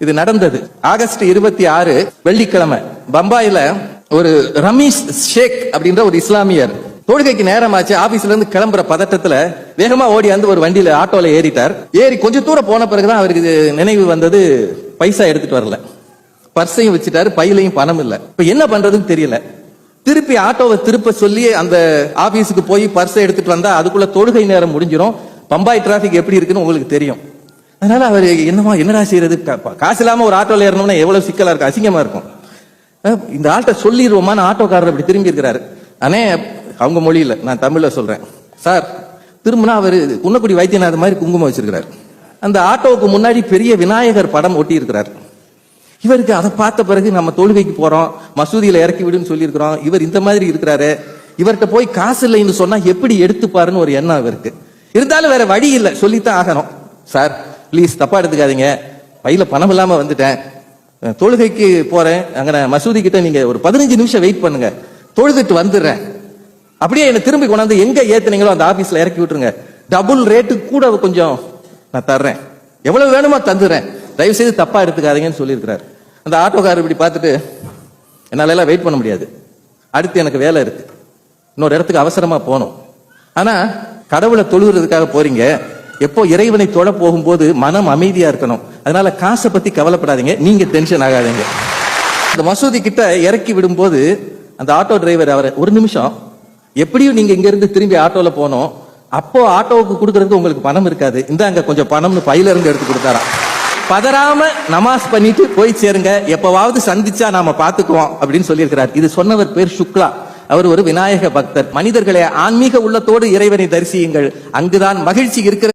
இது நடந்தது. ஆகஸ்ட் இருபத்தி ஆறு வெள்ளிக்கிழமை. பம்பாயில ஒரு ரமீஷ் ஷேக் அப்படின்ற ஒரு இஸ்லாமியர் தொழுகைக்கு நேரமாச்சு ஆபீஸ்ல இருந்து கிளம்புற பதட்டத்துல வேகமா ஓடி வந்து ஒரு வண்டியில ஆட்டோல ஏறிட்டார். ஏறி கொஞ்ச தூரம் போன பிறகுதான் அவருக்கு நினைவு வந்தது. பைசா எடுத்துட்டு வரல. பர்ஸையும் வச்சுட்டாரு பையிலையும் பணம் இல்ல. இப்ப என்ன பண்றதுன்னு தெரியல. திருப்பி ஆட்டோவை திருப்ப சொல்லி அந்த ஆபீஸுக்கு போய் பர்ஸை எடுத்துட்டு வந்தா அதுக்குள்ள தொழுகை நேரம் முடிஞ்சிடும் பம்பாய் டிராபிக் எப்படி இருக்குன்னு உங்களுக்கு தெரியும். அதனால அவர் என்னமா என்னடா செய்யறது காசு இல்லாம ஒரு ஆட்டோல ஏறணும்னா எவ்வளவு சிக்கலா இருக்கும் அசிங்கமா இருக்கும். இந்த ஆட்டை சொல்லிடுவோமான ஆட்டோக்காரர் அப்படி திரும்பி இருக்கிறாரு. அண்ணே அவங்க மொழியில நான் தமிழ்ல சொல்றேன். சார் திரும்பினா அவர் குன்னக்குடி வைத்தியநாத மாதிரி குங்குமம் வச்சிருக்கிறார். அந்த ஆட்டோவுக்கு முன்னாடி பெரிய விநாயகர் படம் ஒட்டி இருக்கிறார் இவருக்கு அதை பார்த்த பிறகு நம்ம தொழுகைக்கு போறோம் மசூதியில இறக்கி விடுன்னு சொல்லியிருக்கிறோம். இவர் இந்த மாதிரி இருக்கிறாரு. இவர்கிட்ட போய் காசு இல்லைன்னு சொன்னா எப்படி எடுத்துப்பாருன்னு ஒரு எண்ணம் இவருக்கு. இருந்தாலும் வேற வழி இல்லை சொல்லித்தான் ஆகணும். சார் ப்ளீஸ் தப்பா எடுத்துக்காதீங்க. பையில பணம் இல்லாம வந்துட்டேன். தொழுகைக்கு போறேன். அங்க நான் மசூதி கிட்ட நீங்க ஒரு பதினஞ்சு நிமிஷம் வெயிட் பண்ணுங்க. தொழுதுட்டு வந்துடுறேன். அப்படியே என்ன திரும்பி கொண்டாந்து எங்க ஏத்துனீங்களோ அந்த ஆபீஸ்ல இறக்கி விட்டுருங்க. டபுள் ரேட்டு கூட கொஞ்சம் நான் தர்றேன். எவ்வளவு வேணுமோ தந்துடுறேன். தயவு செய்து தப்பா எடுத்துக்காதீங்கன்னு சொல்லியிருக்கிறார். அந்த ஆட்டோக்காரர் இப்படி பார்த்துட்டு என்னால எல்லாம் வெயிட் பண்ண முடியாது. அடுத்து எனக்கு வேலை இருக்கு. இன்னொரு இடத்துக்கு அவசரமா போகணும். ஆனா கடவுளை தொழுகிறதுக்காக போறீங்க. எப்போ இறைவனை தொட போகும்போது மனம் அமைதியா இருக்கணும். அதனால காசை பத்தி கவலைப்படாதீங்க. நீங்க டென்ஷன் ஆகாதீங்க. அந்த மசூதி கிட்ட இறக்கி விடும்போது அந்த ஆட்டோ டிரைவர் அவரை ஒரு நிமிஷம். எப்படியும் நீங்க இங்க இருந்து திரும்பி ஆட்டோல போனோம் அப்போ ஆட்டோவுக்கு கொடுக்கறதுக்கு உங்களுக்கு பணம் இருக்காது. இந்த அங்க கொஞ்சம் பணம்னு பையில இருந்து எடுத்து கொடுத்தாராம். பதறாம நமாஸ் பண்ணிட்டு போய் சேருங்க. எப்பவாவது சந்திச்சா நாம பாத்துக்குவோம் அப்படின்னு சொல்லியிருக்கிறார். இது சொன்னவர் பேர் சுக்லா. அவர் ஒரு விநாயக பக்தர். மனிதர்களை ஆன்மீக உள்ளத்தோடு இறைவனை தரிசியுங்கள். அங்குதான் மகிழ்ச்சி இருக்கிறது